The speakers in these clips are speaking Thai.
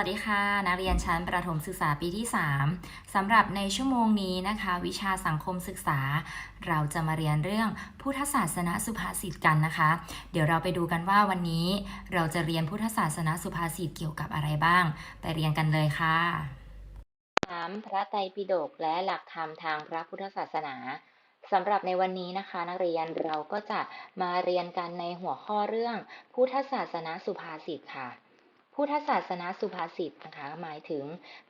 วัสดีค่ะ นักเรียนชั้นประถมศึกษาปีที่ 3สำหรับในชั่วโมงนี้นะคะ วิชาสังคมศึกษา เราจะมาเรียนเรื่องพุทธศาสนสุภาษิตกันนะคะ เดี๋ยวเราไปดูกันว่าวันนี้เราจะเรียนพุทธศาสนสุภาษิตเกี่ยวกับอะไรบ้าง ไปเรียนกันเลยค่ะถามพระไตรปิฎกและหลักธรรมทางพระพุทธศาสนาสำหรับในวันนี้นะคะ นักเรียนเราก็จะมาเรียนกันในหัวข้อเรื่องพุทธศาสนาสุภาษิตค่ะ พุทธศาสนาสุภาษิตนะคะหมายถึง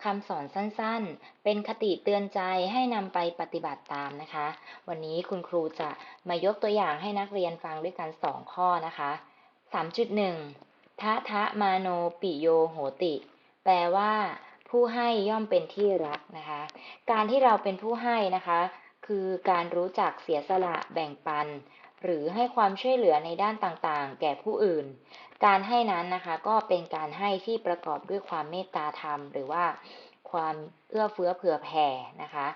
คำสอนสั้นๆ เป็นคติเตือนใจให้นำไปปฏิบัติตามนะคะ วันนี้คุณครูจะมายกตัวอย่างให้นักเรียนฟังด้วยกันสองข้อนะคะ 3.1ทะทะมาโนปิโยโหติ แปลว่า ผู้ให้ย่อมเป็นที่รักนะคะ การที่เราเป็นผู้ให้นะคะ คือการรู้จักเสียสละแบ่งปัน หรือให้ความช่วยเหลือในด้านต่างๆ แก่ผู้อื่น การให้นั้นนะคะก็เป็นการให้ที่ประกอบด้วยความเมตตาธรรม หรือว่าความเอื้อเฟื้อเผื่อแผ่นะคะ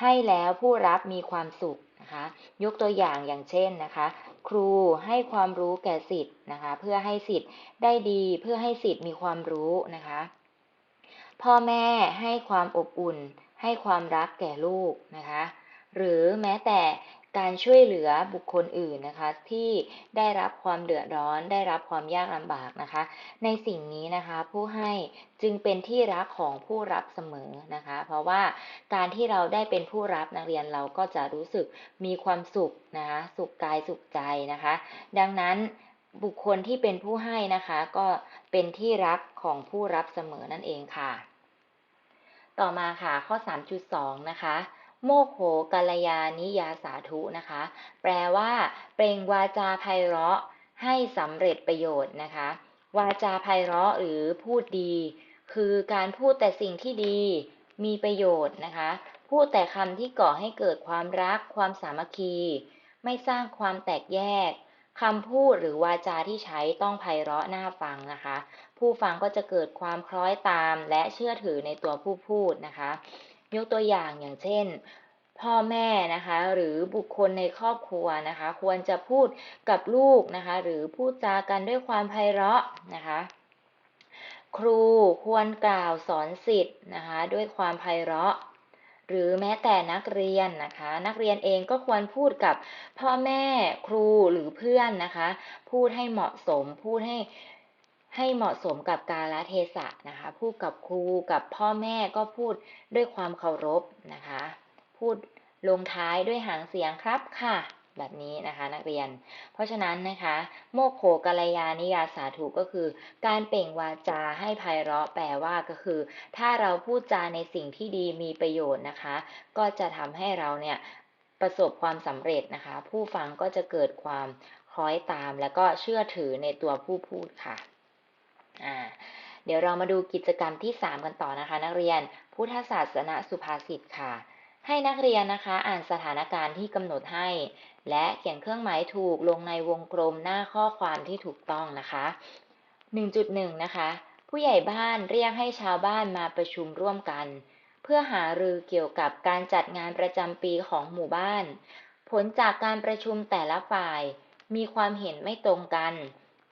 ให้แล้วผู้รับมีความสุขนะคะ ยกตัวอย่างอย่างเช่นนะคะ ครูให้ความรู้แก่สิทธิ์นะคะ เพื่อให้สิทธิ์ได้ดีเพื่อให้สิทธิ์มีความรู้นะคะ พ่อแม่ให้ความอบอุ่น ให้ความรักแก่ลูกนะคะ หรือแม้แต่ การช่วยเหลือบุคคลอื่นนะคะ ที่ได้รับความเดือดร้อน ได้รับความยากลำบากนะคะ ในสิ่งนี้นะคะ ผู้ให้จึงเป็นที่รักของผู้รับเสมอนะคะ เพราะว่าการที่เราได้เป็นผู้รับนักเรียนเราก็จะรู้สึกมีความสุขนะคะสุขกายสุขใจนะคะ ดังนั้นบุคคลที่เป็นผู้ให้นะคะ ก็เป็นที่รักของผู้รับเสมอนั่นเองค่ะ ต่อมาค่ะข้อ 3.2 นะคะ โมโหกัลยานิยาสาธุนะคะ แปลว่า เปล่งวาจาไพเราะให้สำเร็จประโยชน์นะคะ วาจาไพเราะหรือพูดดี คือการพูดแต่สิ่งที่ดี มีประโยชน์นะคะ พูดแต่คำที่ก่อให้เกิดความรัก ความสามัคคี ไม่สร้างความแตกแยกคำพูดหรือวาจาที่ใช้ต้องไพเราะน่าฟังนะคะ ผู้ฟังก็จะเกิดความคล้อยตามและเชื่อถือในตัวผู้พูดนะคะ ยกตัวอย่างอย่างเช่น พ่อแม่นะคะหรือบุคคลในครอบครัวนะคะ ควรจะพูดกับลูกนะคะ หรือพูดจากันด้วยความไพเราะนะคะครูควรกล่าวสอนสิทธิ์นะคะด้วยความไพเราะ หรือแม้แต่นักเรียนนะคะ นักเรียนเองก็ควรพูดกับพ่อแม่ครูหรือเพื่อนนะคะ พูดให้เหมาะสมพูดให้ ให้เหมาะสมกับกาลเทศะนะคะพูดกับครูกับพ่อแม่ก็พูดด้วยความเคารพนะคะ พูดลงท้ายด้วยหางเสียงครับค่ะ แบบนี้นะคะนักเรียน เพราะฉะนั้นนะคะ โมโขกัลยานิยาสาธุก็คือ การเปล่งวาจาให้ไพเราะแปลว่าก็คือ ถ้าเราพูดจาในสิ่งที่ดีมีประโยชน์นะคะ ก็จะทำให้เราเนี่ยประสบความสำเร็จนะคะ ผู้ฟังก็จะเกิดความคล้อยตาม แล้วก็เชื่อถือในตัวผู้พูดค่ะ อ่าเดี๋ยวเรามาดูกิจกรรมที่ 3 กันต่อนะคะ นักเรียนพุทธศาสนสุภาษิตค่ะ ให้นักเรียนนะคะอ่านสถานการณ์ที่กำหนดให้ และเขียนเครื่องหมายถูกลงในวงกลมหน้าข้อความที่ถูกต้องนะคะ 1.1 นะคะ ผู้ใหญ่บ้านเรียกให้ชาวบ้านมาประชุมร่วมกัน เพื่อหารือเกี่ยวกับการจัดงานประจำปีของหมู่บ้าน ผลจากการประชุมแต่ละฝ่าย มีความเห็นไม่ตรงกัน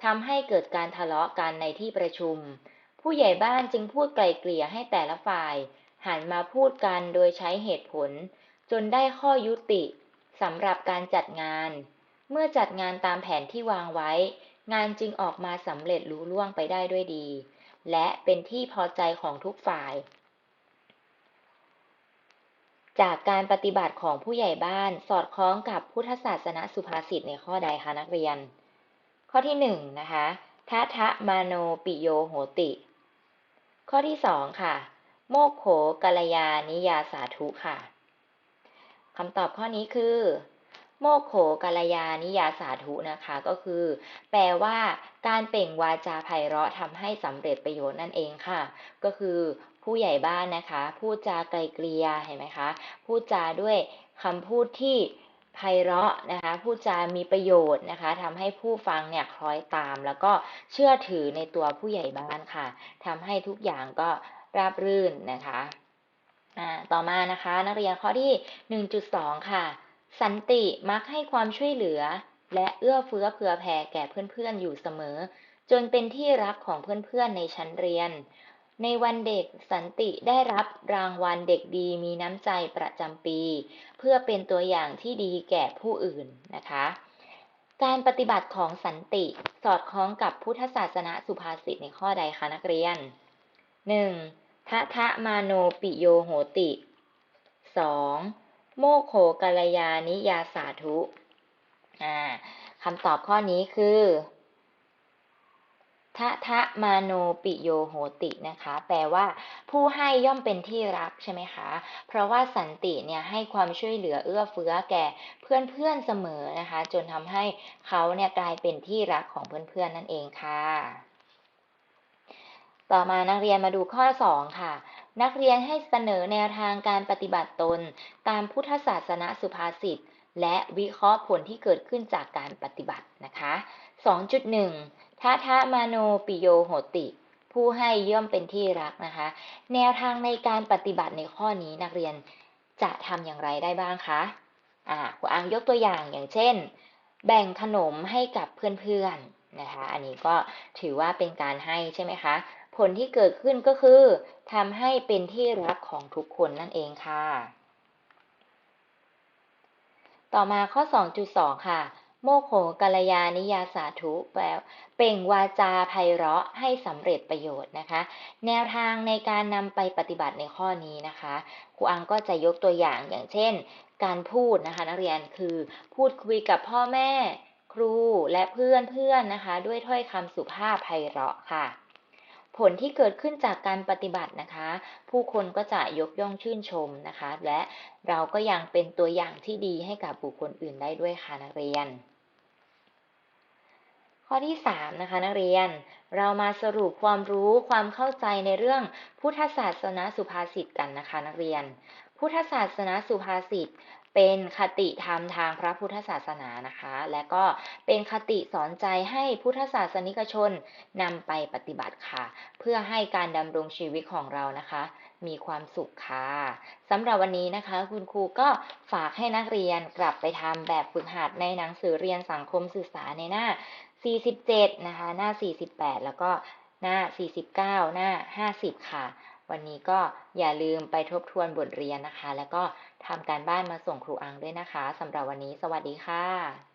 ทำให้เกิดการทะเลาะกันในที่ประชุม ผู้ใหญ่บ้านจึงพูดไกลเกลี่ยให้แต่ละฝ่าย หันมาพูดกันโดยใช้เหตุผล จนได้ข้อยุติสำหรับการจัดงาน เมื่อจัดงานตามแผนที่วางไว้ งานจึงออกมาสำเร็จลุล่วงไปได้ด้วยดี และเป็นที่พอใจของทุกฝ่าย จากการปฏิบัติของผู้ใหญ่บ้านสอดคล้องกับพุทธศาสนสุภาษิตในข้อใดคะนักเรียน ข้อที่หนึ่งนะคะทะทะมาโนปิโยโหติ ข้อที่สองค่ะ โมกโขกัลยานิยาสาธุค่ะคำตอบข้อนี้คือ โมกโขกัลยานิยาสาธุนะคะก็คือ แปลว่าการเปล่งวาจาไพเราะทำให้สำเร็จประโยชน์นั่นเองค่ะ ก็คือผู้ใหญ่บ้านนะคะ พูดจาไกลเกลียเห็นไหมคะ พูดจาด้วยคำพูดที่ ไพเราะนะคะพูดจามีประโยชน์นะคะทำให้ผู้ฟังเนี่ยคล้อยตาม แล้วก็เชื่อถือในตัวผู้ใหญ่บ้านค่ะทำให้ทุกอย่างก็ราบรื่นนะคะต่อมานะคะนักเรียนข้อที่ 1.2 ค่ะ สันติมักให้ความช่วยเหลือ และเอื้อเฟื้อเผื่อแผ่แก่เพื่อนๆอยู่เสมอ จนเป็นที่รักของเพื่อนๆในชั้นเรียน ในวันเด็กสันติได้รับรางวัลเด็กดีมีน้ำใจประจำปี เพื่อเป็นตัวอย่างที่ดีแก่ผู้อื่นนะคะ การปฏิบัติของสันติสอดคล้องกับพุทธศาสนาสุภาษิตในข้อใดคะนักเรียน 1. ทะทะมาโนปิโยโหติ 2. โมโขกัลยานิยาสาธุคำตอบข้อนี้คือ ทะทะมาโนปิโยโหตินะคะ แปลว่า ผู้ให้ย่อมเป็นที่รักใช่ไหมคะ เพราะว่าสันติเนี่ยให้ความช่วยเหลือเอื้อเฟื้อแก่เพื่อนๆเสมอนะคะ จนทำให้เขาเนี่ยกลายเป็นที่รักของเพื่อนๆนั่นเองค่ะ ต่อมานักเรียนมาดูข้อ 2 ค่ะนักเรียนให้เสนอแนวทางการปฏิบัติตน ตามพุทธศาสนสุภาษิต และวิเคราะห์ผลที่เกิดขึ้นจากการปฏิบัตินะคะ 2.1 ทะทะมาโนปิโยโหติ ผู้ให้ย่อมเป็นที่รักนะคะ แนวทางในการปฏิบัติในข้อนี้นักเรียนจะทำอย่างไรได้บ้างคะอ่าครูอังยกตัวอย่างอย่างเช่น แบ่งขนมให้กับเพื่อนๆนะคะ อันนี้ก็ถือว่าเป็นการให้ใช่ไหมคะ ผลที่เกิดขึ้นก็คือทำให้เป็นที่รักของทุกคนนั่นเองค่ะ ต่อมาข้อ 2.2 ค่ะ โมโขกัลยานิยาสาธุแปลเป่งวาจาไพเราะให้สำเร็จประโยชน์นะคะ แนวทางในการนำไปปฏิบัติในข้อนี้นะคะครูอังก็จะยกตัวอย่างอย่างเช่น การพูดนะคะ นักเรียนคือพูดคุยกับพ่อแม่ครูและเพื่อนเพื่อนนะคะ ด้วยถ้อยคำสุภาพไพเราะค่ะ ผลที่เกิดขึ้นจากการปฏิบัตินะคะ ผู้คนก็จะยกย่องชื่นชมนะคะ และเราก็ยังเป็นตัวอย่างที่ดีให้กับบุคคลอื่นได้ด้วยค่ะนักเรียน ข้อที่ 3 นะคะนักเรียน เรามาสรุปความรู้ความเข้าใจในเรื่องพุทธศาสนาสุภาษิตกันนะคะนักเรียน พุทธศาสนาสุภาษิตเป็นคติธรรมทางพระพุทธศาสนานะคะ และก็เป็นคติสอนใจให้พุทธศาสนิกชนนำไปปฏิบัติค่ะ เพื่อให้การดำรงชีวิตของเรานะคะ มีความสุขค่ะสำหรับวันนี้นะคะ คุณครูก็ฝากให้นักเรียนกลับไปทำแบบฝึกหัดในหนังสือเรียนสังคมศึกษาในหน้า 47 นะคะ หน้า 48 แล้วก็หน้า 49 หน้า 50 ค่ะ วันนี้ก็อย่าลืมไปทบทวนบทเรียนนะคะ แล้วก็ทำการบ้านมาส่งครูอังด้วยนะคะสำหรับวันนี้ สวัสดีค่ะ